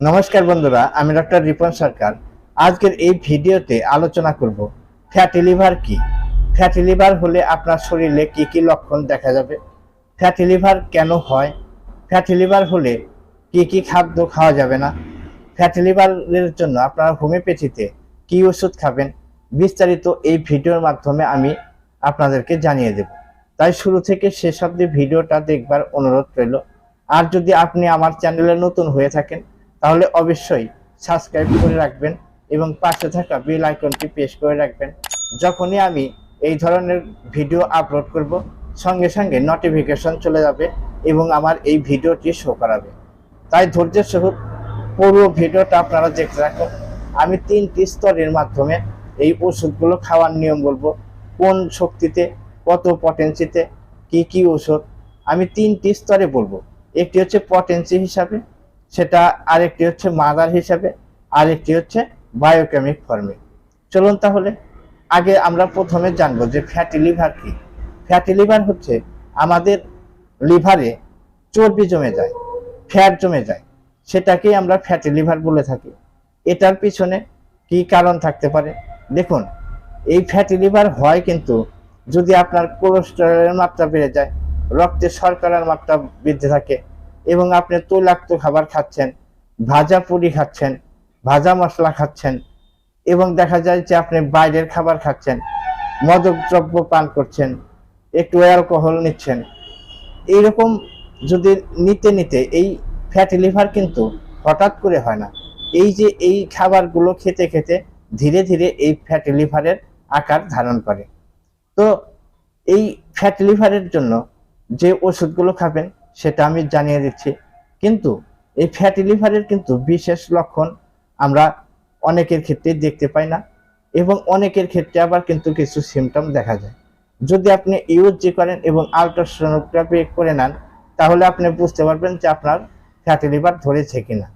নমস্কার বন্ধুরা, আমি ডক্টর রিপন সরকার। আজকের এই ভিডিওতে আলোচনা করব, ফ্যাটি লিভার কি? ফ্যাটি লিভার হলে আপনার শরীরে কি কি লক্ষণ দেখা যাবে? ফ্যাটি লিভার কেন হয়? ফ্যাটি লিভার হলে কি কি খাদ্য খাওয়া যাবে না? ফ্যাটি লিভারের জন্য আপনারা হোমিওপ্যাথিতে কি ওষুধ খাবেন? বিস্তারিত এই ভিডিওর মাধ্যমে আমি আপনাদেরকে জানিয়ে দেব। তাই শুরু থেকে শেষ অবধি ভিডিওটা দেখবার অনুরোধ রইল। আর যদি আপনি আমার চ্যানেলে নতুন হয়ে থাকেন তাহলে অবশ্যই সাবস্ক্রাইব করে রাখবেন এবং পাশে থাকা বেল আইকনটি প্রেস করে রাখবেন। যখনই আমি এই ধরনের ভিডিও আপলোড করব, সঙ্গে সঙ্গে নোটিফিকেশন চলে যাবে এবং আমার এই ভিডিওটি শো করাবে। তাই ধৈর্যের সহিত পুরো ভিডিওটা আপনারা দেখতে থাকুন আমি তিনটি স্তরের মাধ্যমে এই ওষুধগুলো খাওয়ার নিয়ম বলব। কোন শক্তিতে, কত পটেন্সিতে কি কি ওষুধ? আমি তিনটি স্তরে বলব। একটি হচ্ছে পটেন্সি হিসাবে সেটা আরেকটি হচ্ছে মাদার হিসাবে, আরেকটি হচ্ছে বায়োকেমিক ফর্মে। চলুন তাহলে, আগে আমরা প্রথমে জানব যে ফ্যাটি লিভার কি। ফ্যাটি লিভার হচ্ছে আমাদের লিভারে চর্বি জমে যায় ফ্যাট জমে যায়। সেটাকেই আমরা ফ্যাটি লিভার বলে থাকি। এটার পিছনে কি কারণ থাকতে পারে? দেখুন, এই ফ্যাটি লিভার হয় কিন্তু যদি আপনার কোলেস্টেরলের মাত্রা বেড়ে যায়, রক্তে শর্করার মাত্রা বৃদ্ধি থাকে এবং আপনি তৈলাক্ত খাবার খাচ্ছেন, ভাজা পুরি খাচ্ছেন, ভাজা মশলা খাচ্ছেন এবং দেখা যায় যে আপনি বাইরের খাবার খাচ্ছেন, মদক দ্রব্য পান করছেন, একটু অ্যালকোহল নিচ্ছেন। এইরকম যদি নিতে নিতে এই ফ্যাটি লিভার কিন্তু হঠাৎ করে হয় না। এই যে এই খাবারগুলো খেতে খেতে ধীরে ধীরে এই ফ্যাটি লিভারের আকার ধারণ করে। তো এই ফ্যাটি লিভারের জন্য যে ওষুধগুলো খাবেন সেটা আমি জানিয়ে দিচ্ছি। কিন্তু এই ফ্যাটি লিভারের কিন্তু বিশেষ লক্ষণ আমরা অনেকের ক্ষেত্রে দেখতে পাই না এবং অনেকের ক্ষেত্রে আবার কিন্তু কিছু সিমটম দেখা যায়। যদি আপনি ইউজি করেন এবং আলট্রাসোনোগ্রাফি করে নেন, তাহলে আপনি বুঝতে পারবেন যে আপনার ফ্যাটি লিভার ধরেছে কিনা।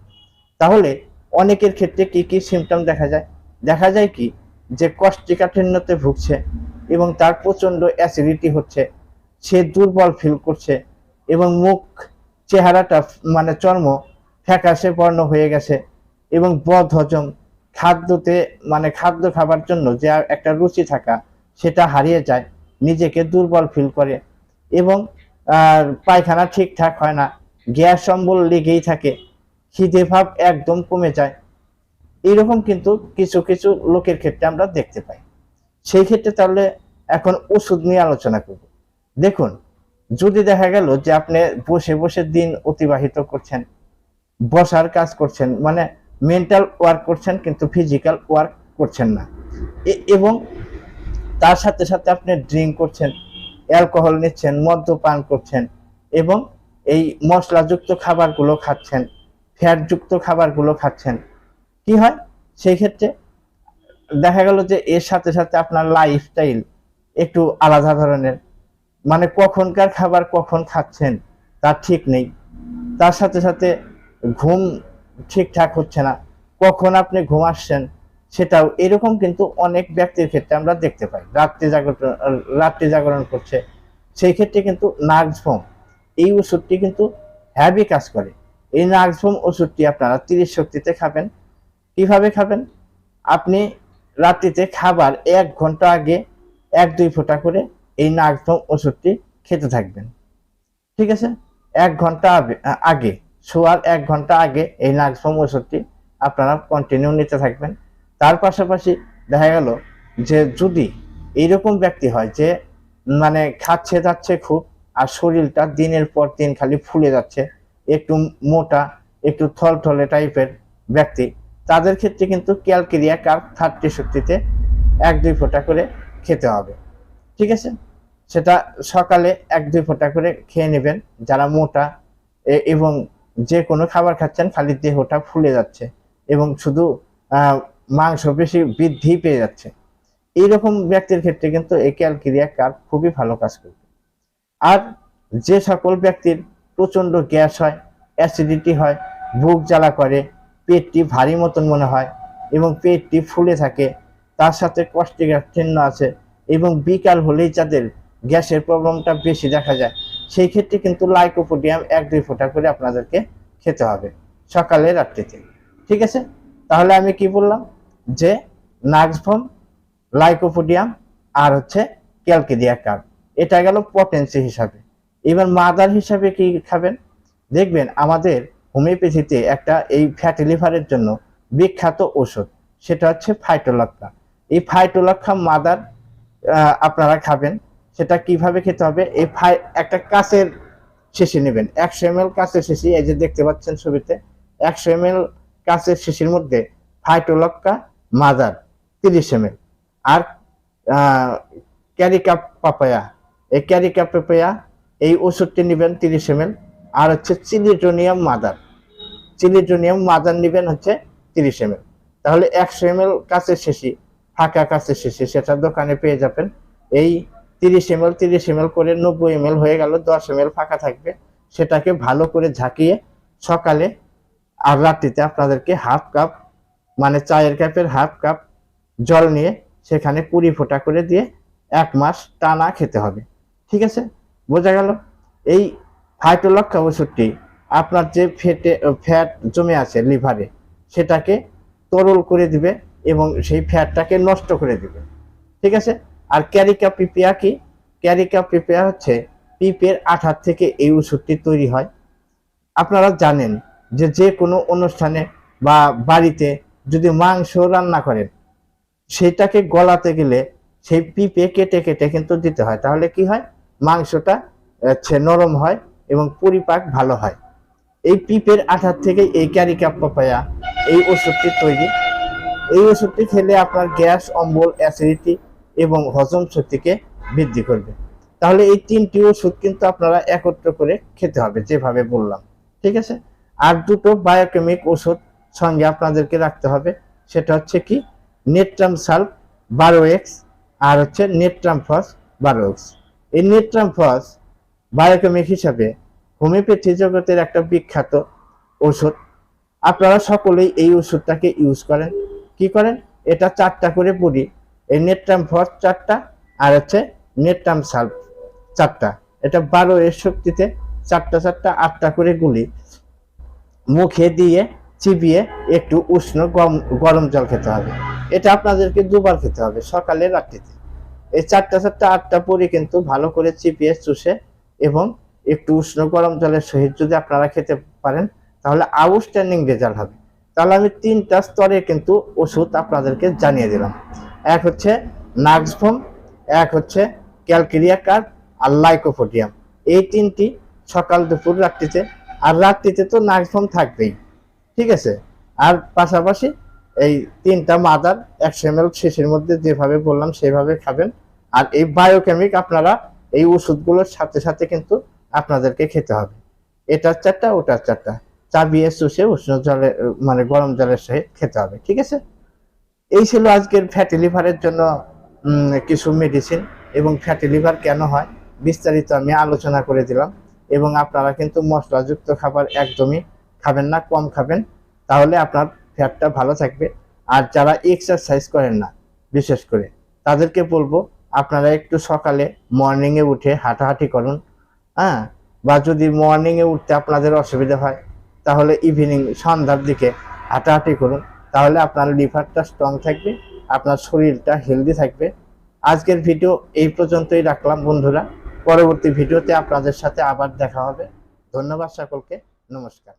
তাহলে অনেকের ক্ষেত্রে কি কি সিমটম দেখা যায়? দেখা যায় কি যে কষ্টিকাঠিন্যতে ভুগছে এবং তার প্রচণ্ড অ্যাসিডিটি হচ্ছে, সে দুর্বল ফিল করছে এবং মুখ, চেহারাটা মানে চর্ম ফ্যাকাশে বর্ণ হয়ে গেছে এবং বদ হজম, খাদ্যতে মানে খাদ্য খাবার জন্য যে একটা রুচি থাকা সেটা হারিয়ে যায়, নিজেকে দুর্বল ফিল করে এবং পায়খানা ঠিকঠাক হয় না, গ্যাস, অম্বল লেগেই থাকে, খিদে ভাব একদম কমে যায়। এইরকম কিন্তু কিছু কিছু লোকের ক্ষেত্রে আমরা দেখতে পাই। সেই ক্ষেত্রে তাহলে এখন ওষুধ নিয়ে আলোচনা করব। দেখুন যদি দেখা গেল যে আপনি বসে বসে দিন অতিবাহিত করছেন, বসার কাজ করছেন মানে মেন্টাল ওয়ার্ক করছেন কিন্তু ফিজিক্যাল ওয়ার্ক করছেন না। এবং তার সাথে সাথে আপনি ড্রিঙ্ক করছেন অ্যালকোহল নিচ্ছেন, মদ্যপান করছেন এবং এই মশলাযুক্ত খাবারগুলো খাচ্ছেন ফ্যাটযুক্ত খাবারগুলো খাচ্ছেন, কি হয়? সেই ক্ষেত্রে দেখা গেল যে এর সাথে সাথে আপনার লাইফস্টাইল একটু আলাদা ধরনের মানে কখনকার খাবার কখন খাচ্ছেন তার ঠিক নেই। তার সাথে সাথে ঘুম ঠিকঠাক হচ্ছে না। কখন আপনি ঘুম আসছেন সেটাও এরকম কিন্তু অনেক ব্যক্তির ক্ষেত্রে আমরা দেখতে পাই। রাত্রি জাগরণ রাত্রি জাগরণ করছে, সেই ক্ষেত্রে কিন্তু নার্ভসফোম এই ওষুধটি কিন্তু হ্যাভি কাজ করে। এই নার্ভসফোম ওষুধটি আপনারা তিরিশ শক্তিতে খাবেন। কীভাবে খাবেন? আপনি রাত্রিতে খাবার এক ঘণ্টা আগে এক দুই ফোঁটা করে এই নাগভম ওষুধটি খেতে থাকবেন। ঠিক আছে? এক ঘণ্টা আগে শোয়ার এক ঘণ্টা আগে এই নাগভম ওষুধটি আপনারা কন্টিনিউ নিতে থাকবেন। তার পাশাপাশি দেখা গেল যে যদি এইরকম ব্যক্তি হয় যে মানে খাচ্ছে যাচ্ছে খুব আর শরীরটা দিনের পর দিন খালি ফুলে যাচ্ছে, একটু মোটা, একটু থলথলে টাইপের ব্যক্তি, তাদের ক্ষেত্রে কিন্তু ক্যালকেরিয়া কার্প থার্টি শক্তিতে এক দুই ফোঁটা করে খেতে হবে। ঠিক আছে? সেটা সকালে এক, দুই ফোঁটা করে খেয়ে নেবেন। যারা মোটা এবং যে কোনো খাবার খাচ্ছেন, খালি দেহটা ফুলে যাচ্ছে এবং শুধু মাংস বেশি বৃদ্ধি পেয়ে যাচ্ছে। এইরকম ব্যক্তির ক্ষেত্রে কিন্তু এই ক্যালকেরিয়া কার্প খুবই ভালো কাজ করবে। আর যে সকল ব্যক্তির প্রচণ্ড গ্যাস হয়, অ্যাসিডিটি হয়, বুক জ্বালা করে, পেটটি ভারী মতন মনে হয় এবং পেটটি ফুলে থাকে, তার সাথে কষ্টিকাঠিন্য আছে এবং বিকাল হলেই যাদের গ্যাসের প্রবলেমটা বেশি দেখা যায়। সেই ক্ষেত্রে কিন্তু লাইকোপোডিয়াম এক দুই ফোঁটা করে আপনাদেরকে খেতে হবে সকালে, রাত্রিতে। ঠিক আছে? তাহলে আমি কি বললাম? যে নাক্সভম লাইকোপোডিয়াম আর হচ্ছে ক্যালকেরিয়া কার্ব। এটা গেল পটেন্সি হিসাবে। এবার মাদার হিসাবে কি খাবেন? দেখবেন আমাদের হোমিওপ্যাথিতে একটা এই ফ্যাটি লিভারের জন্য বিখ্যাত ওষুধ সেটা হচ্ছে ফাইটোলক্ষা এই ফাইটোলক্ষা মাদার আপনারা খাবেন। সেটা কীভাবে খেতে হবে? এই ফাই একটা কাঁচের শেষে নেবেন। একশো এম এল কাঁচের শিশি, এই যে দেখতে পাচ্ছেন ছবিতে, একশো এম এল কাঁচের শিশির মধ্যে ফাইটোলক্ষা মাদার তিরিশ এম এল আর ক্যারিকা পাপায়া। এই ক্যারিকা পাপায়া, এই ওষুধটি নেবেন তিরিশ এম আর হচ্ছে চিলিড্রোনিয়াম মাদার চিলিড্রোনিয়াম মাদার নেবেন হচ্ছে তিরিশ এম তাহলে একশো এম এল কাছের শেষি ফাঁকা কাছের শেষে সেটা দোকানে পেয়ে যাবেন। এই তিরিশ এম এল তিরিশ এম করে নব্বই এম হয়ে গেল, দশ এম ফাঁকা থাকবে। সেটাকে ভালো করে ঝাঁকিয়ে সকালে আর রাত্রিতে আপনাদেরকে হাফ কাপ মানে চায়ের কাপের হাফ কাপ জল নিয়ে সেখানে কুড়ি ফোঁটা করে দিয়ে এক মাস টানা খেতে হবে। ঠিক আছে? বোঝা গেল? এই ফাইটোলক্ষা ওষুধটি আপনার যে ফেটে, ফ্যাট জমে আছে লিভারে, সেটাকে তরল করে দিবে এবং সেই ফ্যাটটাকে নষ্ট করে দিবে। ঠিক আছে? আর ক্যারিকা পিপিয়া কি? ক্যারিকা পিপিয়া হচ্ছে পিপের আঠার থেকে এই ওষুধটি তৈরি হয়। আপনারা জানেন যে যে কোনো অনুষ্ঠানে বা বাড়িতে যদি মাংস রান্না করেন, সেটাকে গলাতে গেলে সেই পিপে কেটে কেটে কিন্তু দিতে হয়। তাহলে কি হয়? মাংসটা হচ্ছে নরম হয় এবং পরিপাক ভালো হয়। এই পিপের আঠার থেকে এই ক্যারিকা পাপায়া এই ওষুধটি তৈরি। এই ওষুধটি খেলে আপনার গ্যাস, অম্বল, অ্যাসিডিটি এবং হজম শক্তিকে বৃদ্ধি করবে। তাহলে এই তিনটি ওষুধ কিন্তু আপনারা একত্র করে খেতে হবে, যেভাবে বললাম। ঠিক আছে? আর দুটো বায়োকেমিক ওষুধ সঙ্গে আপনাদেরকে রাখতে হবে। সেটা হচ্ছে কি? নেট্রাম সাল্ফ বারো এক্স আর হচ্ছে নেট্রাম ফস বারো এক্স। এই নেট্রাম ফস বায়োকেমিক হিসাবে হোমিওপ্যাথি জগতের একটা বিখ্যাত ওষুধ। আপনারা সকলেই এই ওষুধটাকে ইউজ করেন। কি করেন? এটা চারটা করে পড়ি এই নেট্রাম ফস চারটা আর হচ্ছে নেট নেট্রাম সাল্ফ চারটা। এটা বারো এর শক্তিতে চারটা চারটা আটটা করে গুলি। মুখে দিয়ে চিবিয়ে একটু উষ্ণ গরম গরম জল খেতে হবে। এটা আপনাদেরকে দুবার খেতে হবে সকালে রাত্রিতে। এই চারটা চারটা আটটা পরে কিন্তু ভালো করে চিপিয়ে চুষে এবং একটু উষ্ণ গরম জলের সহিত যদি আপনারা খেতে পারেন, তাহলে আউটস্ট্যান্ডিং রেজাল্ট হবে। তাহলে আমি তিনটা স্তরে কিন্তু ওষুধ আপনাদেরকে জানিয়ে দিলাম। এক হচ্ছে নাক্সভোম এক হচ্ছে ক্যালকেরিয়া কার্ড আর লাইকোফোডিয়াম। এই তিনটি সকাল, দুপুর, রাত্রিতে, আর রাত্রিতে তো নাক্সভোম থাকবেই, ঠিক আছে? আর পাশাপাশি এই তিনটা মাদার একশো এম শেষের মধ্যে যেভাবে বললাম সেভাবে খাবেন। আর এই বায়োকেমিক আপনারা এই ওষুধগুলোর সাথে সাথে কিন্তু আপনাদেরকে খেতে হবে। এটার চারটা, ওটার চারটা। চাবিয়ে চুষে, উষ্ণ জলে মানে গরম জলের সাথে খেতে হবে, ঠিক আছে? এই ছিল আজকের ফ্যাটি লিভারের জন্য কিছু মেডিসিন এবং ফ্যাটি লিভার কেন হয় বিস্তারিত আমি আলোচনা করে দিলাম। এবং আপনারা কিন্তু মশলাযুক্ত খাবার একদমই খাবেন না, কম খাবেন। তাহলে আপনার ফ্যাটটা ভালো থাকবে। আর যারা এক্সারসাইজ করেন না, বিশেষ করে, তাদেরকে বলব, আপনারা একটু সকালে মর্নিংয়ে উঠে হাঁটাহাঁটি করুন হ্যাঁ? বা যদি মর্নিংয়ে উঠতে আপনাদের অসুবিধা হয়, তাহলে ইভিনিং সন্ধ্যার দিকে হাঁটাহাঁটি করুন। তাহলে আপনার লিভারটা স্ট্রং থাকবে, আপনার শরীরটা হেলদি থাকবে। আজকের ভিডিও এই পর্যন্তই রাখলাম বন্ধুরা। পরবর্তী ভিডিওতে আপনাদের সাথে আবার দেখা হবে। ধন্যবাদ সকলকে। নমস্কার।